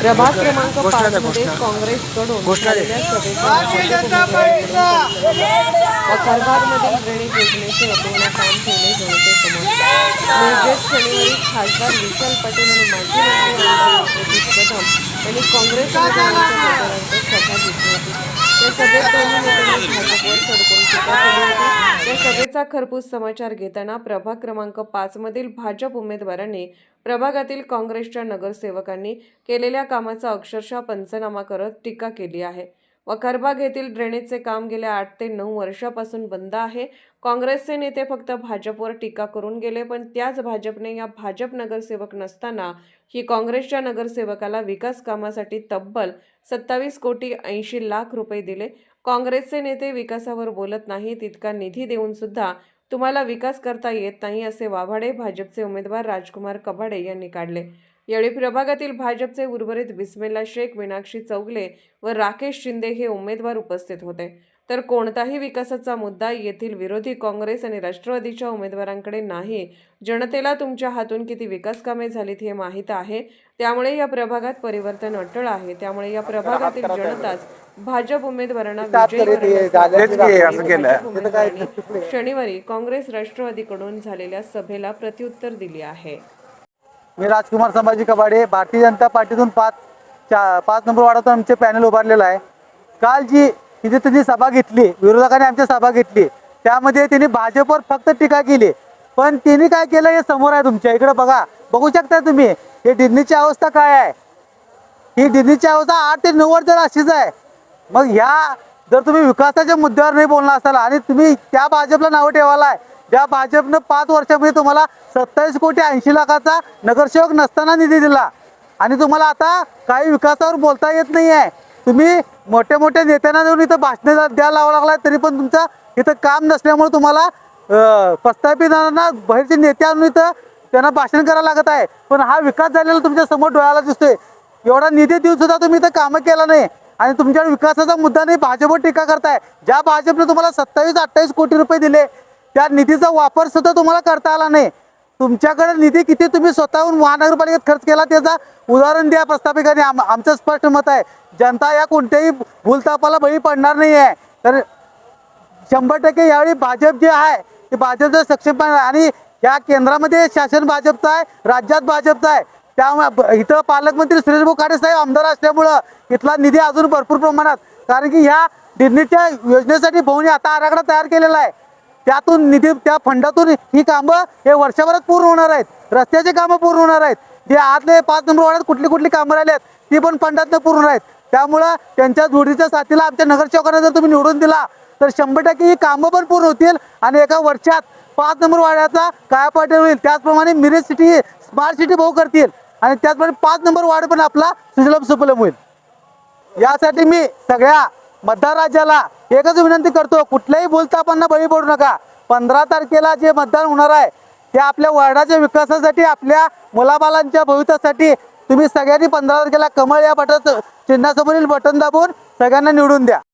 प्रभाग क्रमांक पाच मध्ये घोषणा. काँग्रेसकडून वकारबागमधील ड्रेनेज योजनेचे अपूर्ण काम ठेवले जनतेसमोर निर्जेत शनिवारी खासदार विशाल पाटील आणि माजी मंत्री कदम यांनी काँग्रेस उमेदवारांच्या प्रचारार्थ सभा घेतली होती. त्या सभेत दोन्ही नेत्यांनी भाजपवर सडकून टीका केली. सभेचा खरपूस समाचार घेताना प्रभाग क्रमांक पाच मधील भाजप उमेदवारांनी प्रभागातील काँग्रेसच्या नगरसेवकांनी केलेल्या कामाचा अक्षरशः पंचनामा करत टीका केली आहे. वखरबाग येथील ड्रेनेजचे काम गेल्या आठ ते नऊ वर्षापासून बंद आहे. काँग्रेसचे नेते फक्त भाजपवर टीका करून गेले पण त्याच भाजपने या भाजप नगरसेवक नसताना ही काँग्रेसच्या नगरसेवकाला विकास कामासाठी तब्बल सत्तावीस कोटी ऐंशी लाख रुपये दिले. काँग्रेसचे नेते विकासावर बोलत नाही तितका निधी देऊन सुद्धा तुम्हाला विकास करता येत नाही असे वाभाडे भाजपचे उमेदवार राजकुमार कबाडे यांनी काढले. यावेळी प्रभागातील भाजपचे उर्वरित बिस्मिल्ला शेख मीनाक्षी चौगले व राकेश शिंदे हे उमेदवार उपस्थित होते. तर कोणताही विकासाचा मुद्दा येथील विरोधी काँग्रेस आणि राष्ट्रवादीच्या उमेदवारांकडे नाही. जनतेला तुमच्या हातून किती विकास कामे झालीत हे माहीत आहे. त्यामुळे या प्रभागात परिवर्तन अटळ आहे. त्यामुळे या प्रभागातील जनताच भाजप उमेदवारांना विजयी करण्यासाठी तेच की, असं केलं. भाजप उमेदवारांनी शनिवारी काँग्रेस राष्ट्रवादीकडून झालेल्या सभेला प्रत्युत्तर दिले आहे. मी राजकुमार संभाजी कबाडे भारतीय जनता पार्टीतून पाच चा पाच नंबर वार्डातून आमचे पॅनल उभारलेलं आहे. काल जी तिथे त्यांनी सभा घेतली विरोधकांनी आमची सभा घेतली त्यामध्ये त्यांनी भाजपवर फक्त टीका केली. पण त्यांनी काय केलं हे समोर आहे तुमच्या इकडे बघा बघू शकता तुम्ही हे डिडनीची अवस्था काय आहे? ही डिडनीची अवस्था आठ ते नऊ वर्ष अशीच आहे. मग ह्या जर तुम्ही विकासाच्या मुद्द्यावर नाही बोलणार असाल आणि तुम्ही त्या भाजपला नावं ठेवायला आहे ज्या भाजपनं पाच वर्षामध्ये तुम्हाला सत्तावीस कोटी ऐंशी लाखाचा नगरसेवक नसताना निधी दिला. आणि तुम्हाला आता काही विकासावर बोलता येत नाही आहे तुम्ही मोठ्या मोठ्या नेत्यांना देऊन इथं भाषणे द्यायला लावा लागलाय तरी पण तुमचं इथं काम नसल्यामुळे तुम्हाला अं, प्रस्थापितांना बाहेरचे नेते आणून इथं त्यांना भाषण करायला लागत आहे. पण हा विकास झालेला तुमच्यासमोर डोळ्याला दिसतोय. एवढा निधी देऊन सुद्धा तुम्ही इथं कामं केला नाही. आणि तुमच्यावर विकासाचा मुद्दा नाही भाजपवर टीका करताय. ज्या भाजपने तुम्हाला सत्तावीस अठ्ठावीस कोटी रुपये दिले त्या निधीचा वापर सुद्धा तुम्हाला करता आला नाही. तुमच्याकडे निधी किती तुम्ही स्वतःहून महानगरपालिकेत खर्च केला त्याचा उदाहरण द्या प्रस्थापिकाने. आम आमचं स्पष्ट मत आहे. जनता या कोणत्याही भूलतापाला बळी पडणार नाही आहे तर शंभर टक्के यावेळी भाजप जे आहे ते भाजपचं सक्षम आणि या केंद्रामध्ये शासन भाजपचं आहे राज्यात भाजपचं आहे. त्यामुळे इथं पालकमंत्री सुरेश भाऊ खाडे साहेब आमदार असल्यामुळं इथला निधी अजून भरपूर प्रमाणात. कारण की ह्या डिडनीच्या योजनेसाठी भाऊनी आता आराखडा तयार केलेला आहे. त्यातून निधी त्या फंडातून ही कामं हे वर्षभरात पूर्ण होणार आहेत. रस्त्याचे कामं पूर्ण होणार आहेत. जे आतले पाच नंबर वाड्यात कुठली कुठली कामं राहिली आहेत ती पण फंडातनं पूर्ण होणार आहेत. त्यामुळं त्यांच्या जोडीच्या साथीला आमच्या नगरसेवकांना जर तुम्ही निवडून दिला तर शंभर टक्के ही कामं पण पूर्ण होतील आणि एका वर्षात पाच नंबर वाड्याचा कायापाठ होईल. त्याचप्रमाणे मिरज सिटी स्मार्ट सिटी भाऊ करतील. आणि त्याचप्रमाणे पाच नंबर वार्ड पण आपला सुजलभ सुफलम होईल. यासाठी मी सगळ्या मतदार राज्याला एकच विनंती करतो कुठल्याही बोलतापांना बळी पडू नका. पंधरा तारखेला जे मतदान होणार आहे ते आपल्या वार्डाच्या विकासासाठी आपल्या मुलाबालांच्या भविष्यासाठी तुम्ही सगळ्यांनी पंधरा तारखेला कमळ या बटन चिन्हासमोरील बटन दाबून सगळ्यांना निवडून द्या.